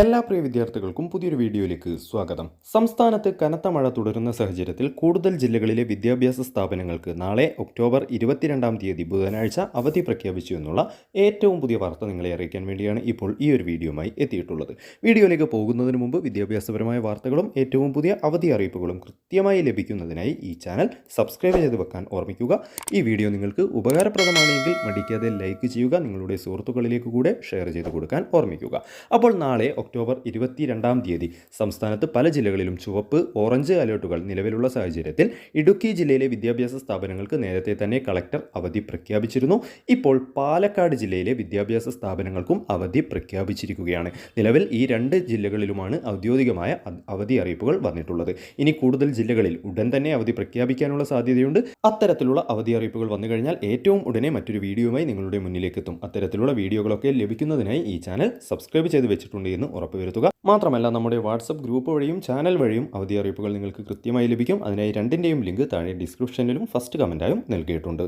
എല്ലാ പ്രിയ വിദ്യാർത്ഥികൾക്കും പുതിയൊരു വീഡിയോയിലേക്ക് സ്വാഗതം. സംസ്ഥാനത്ത് കനത്ത മഴ തുടരുന്ന സാഹചര്യത്തിൽ കൂടുതൽ ജില്ലകളിലെ വിദ്യാഭ്യാസ സ്ഥാപനങ്ങൾക്ക് നാളെ ഒക്ടോബർ ഇരുപത്തിരണ്ടാം തീയതി ബുധനാഴ്ച അവധി പ്രഖ്യാപിച്ചു എന്നുള്ള ഏറ്റവും പുതിയ വാർത്ത നിങ്ങളെ അറിയിക്കാൻ വേണ്ടിയാണ് ഇപ്പോൾ ഈ ഒരു വീഡിയോയുമായി എത്തിയിട്ടുള്ളത്. വീഡിയോയിലേക്ക് പോകുന്നതിന് മുമ്പ് വിദ്യാഭ്യാസപരമായ വാർത്തകളും ഏറ്റവും പുതിയ അവധി അറിയിപ്പുകളും കൃത്യമായി ലഭിക്കുന്നതിനായി ഈ ചാനൽ സബ്സ്ക്രൈബ് ചെയ്ത് വെക്കാൻ ഓർമ്മിക്കുക. ഈ വീഡിയോ നിങ്ങൾക്ക് ഉപകാരപ്രദമാണെങ്കിൽ മടിക്കാതെ ലൈക്ക് ചെയ്യുക നിങ്ങളുടെ സുഹൃത്തുക്കളിലേക്ക് കൂടെ ഷെയർ ചെയ്ത് കൊടുക്കാൻ ഓർമ്മിക്കുക. അപ്പോൾ നാളെ ഒക്ടോബർ ഇരുപത്തിരണ്ടാം തീയതി. സംസ്ഥാനത്ത് പല ജില്ലകളിലും ചുവപ്പ് ഓറഞ്ച് അലേർട്ടുകൾ നിലവിലുള്ള സാഹചര്യത്തിൽ ഇടുക്കി ജില്ലയിലെ വിദ്യാഭ്യാസ സ്ഥാപനങ്ങൾക്ക് നേരത്തെ തന്നെ കളക്ടർ അവധി പ്രഖ്യാപിച്ചിരുന്നു. ഇപ്പോൾ പാലക്കാട് ജില്ലയിലെ വിദ്യാഭ്യാസ സ്ഥാപനങ്ങൾക്കും അവധി പ്രഖ്യാപിച്ചിരിക്കുകയാണ്. നിലവിൽ ഈ രണ്ട് ജില്ലകളിലുമാണ് ഔദ്യോഗികമായ അവധി അറിയിപ്പുകൾ വന്നിട്ടുള്ളത്. ഇനി കൂടുതൽ ജില്ലകളിൽ ഉടൻ തന്നെ അവധി പ്രഖ്യാപിക്കാനുള്ള സാധ്യതയുണ്ട്. അത്തരത്തിലുള്ള അവധി അറിയിപ്പുകൾ വന്നു കഴിഞ്ഞാൽ ഏറ്റവും ഉടനെ മറ്റൊരു വീഡിയോയുമായി നിങ്ങളുടെ മുന്നിലേക്ക് എത്തും അത്തരത്തിലുള്ള വീഡിയോകളൊക്കെ ലഭിക്കുന്നതിനായി ഈ ചാനൽ സബ്സ്ക്രൈബ് ചെയ്ത് വെച്ചിട്ടുണ്ട് എന്ന് ഉറപ്പുവരുത്തുക. മാത്രമല്ല നമ്മുടെ വാട്സപ്പ് ഗ്രൂപ്പ് വഴിയും ചാനൽ വഴിയും അവധി അറിയിപ്പുകൾ നിങ്ങൾക്ക് കൃത്യമായി ലഭിക്കും. അതിനായി രണ്ടിന്റെയും ലിങ്ക് താഴെ ഡിസ്ക്രിപ്ഷനിലും ഫസ്റ്റ് കമന്റായും നൽകിയിട്ടുണ്ട്.